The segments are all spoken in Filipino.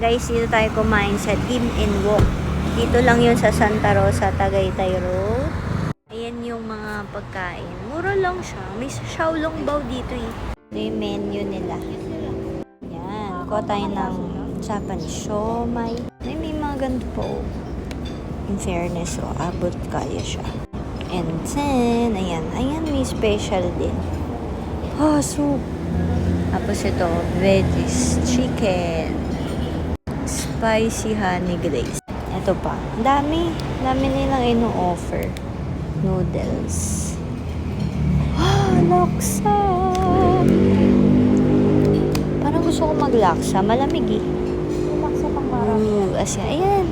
Guys, dito tayo kumain sa Dim and Wok. Dito lang yun sa Santa Rosa, Tagaytay Road. Ayan yung mga pagkain. Mura lang siya. May Xiaolong Bao dito eh. Ito yung menu nila. Yan. Kuha tayo ng Japanese siomay. May, may mga ganito po. In fairness, oh, abot kaya siya. And then, ayan. Ayan, may special din. Ah, soup. Tapos ito, veggies, chicken, spicy honey glaze. Ito pa. Ang dami. Ang dami nilang ino-offer. Noodles. Ah, laksa! Parang gusto ko maglaksa. Malamig eh. Laksa pang marami. Ooh, as in, ayan.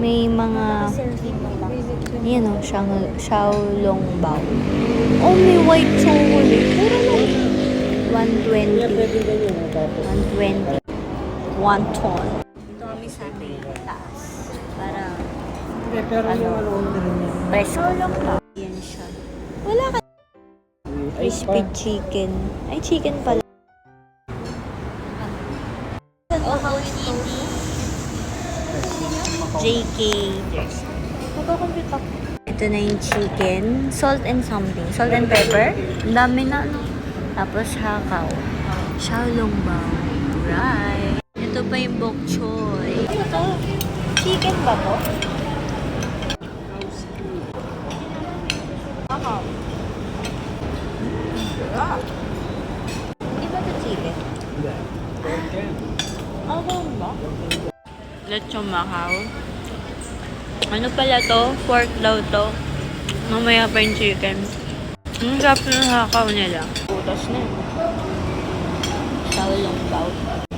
May mga, Serving may laksa. yan o, Xiang, Xiaolong Bao. Oh, may white chocolate. Puro lang. 120. 120. One ton. Ito kami sa may taas. Para Pero yung ano ano rin yan. presko lang pa. Yan siya. Wala ka. Crispy chicken. Ay, chicken pala. Oh, how JK. Magkakompute ako. Ito na yung chicken. Salt and something. Salt and pepper. Ang dami na, no? Tapos hakaw. Xiaolong bao. Right. Ito pa yung bok choy. Ano to? Chicken ba to? Hakaw. Di ba to chicken? Hakaw ba? Lechon Macau. Ano pala to? Pork daw to. Mamaya pa yung chicken. Ang sarap ng hakaw nila. Putas na yun. Xiaolong bao.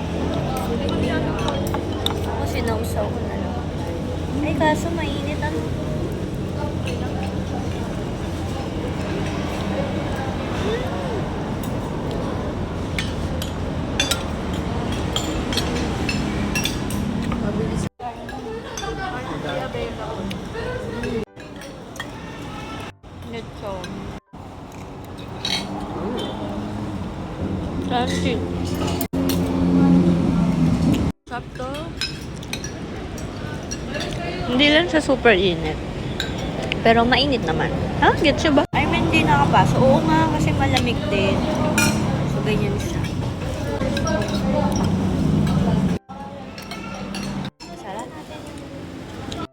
Ay, kaso mainit ano. Lechon. Santi. Sarap Hindi lang siya super init. Pero mainit naman. Ha? Get siya ba? I mean, hindi nakapasok. Oo nga, kasi malamig din. So, ganyan siya.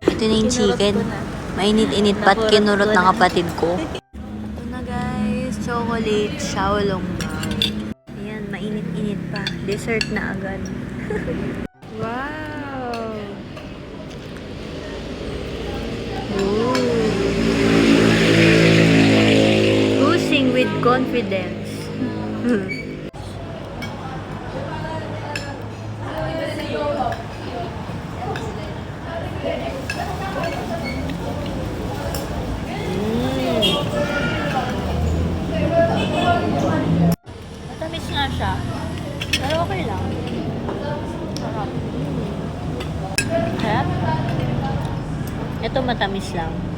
Ito na yung chicken. Mainit-init pat kinurot ng kapatid ko. Ito na guys, chocolate xiaolong bao. Ayan, mainit-init pa. Dessert na agad. wow! With confidence. Mm. Matamis nga siya. Pero okay lang. Sarap. Ito matamis lang.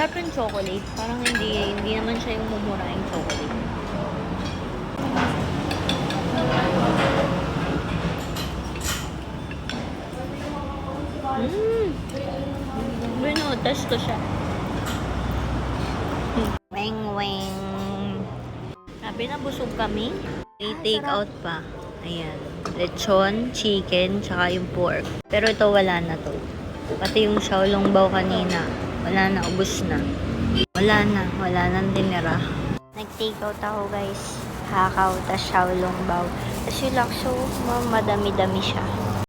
Masarap yung chocolate. Parang hindi, hindi naman siya yung mumuraing chocolate. Mmm! Binutas ko siya. Weng weng. Sabi na busog kami. May take out pa. Ayan. Lechon, chicken, tsaka yung pork. Pero ito wala na to. Pati yung xiaolong bao kanina. Wala na, ubos na. Wala na, wala nang tinira. Nag-take out ako guys. Hakaw, tas xiaolong bao. Tas yung lakso, ma- madami-dami siya.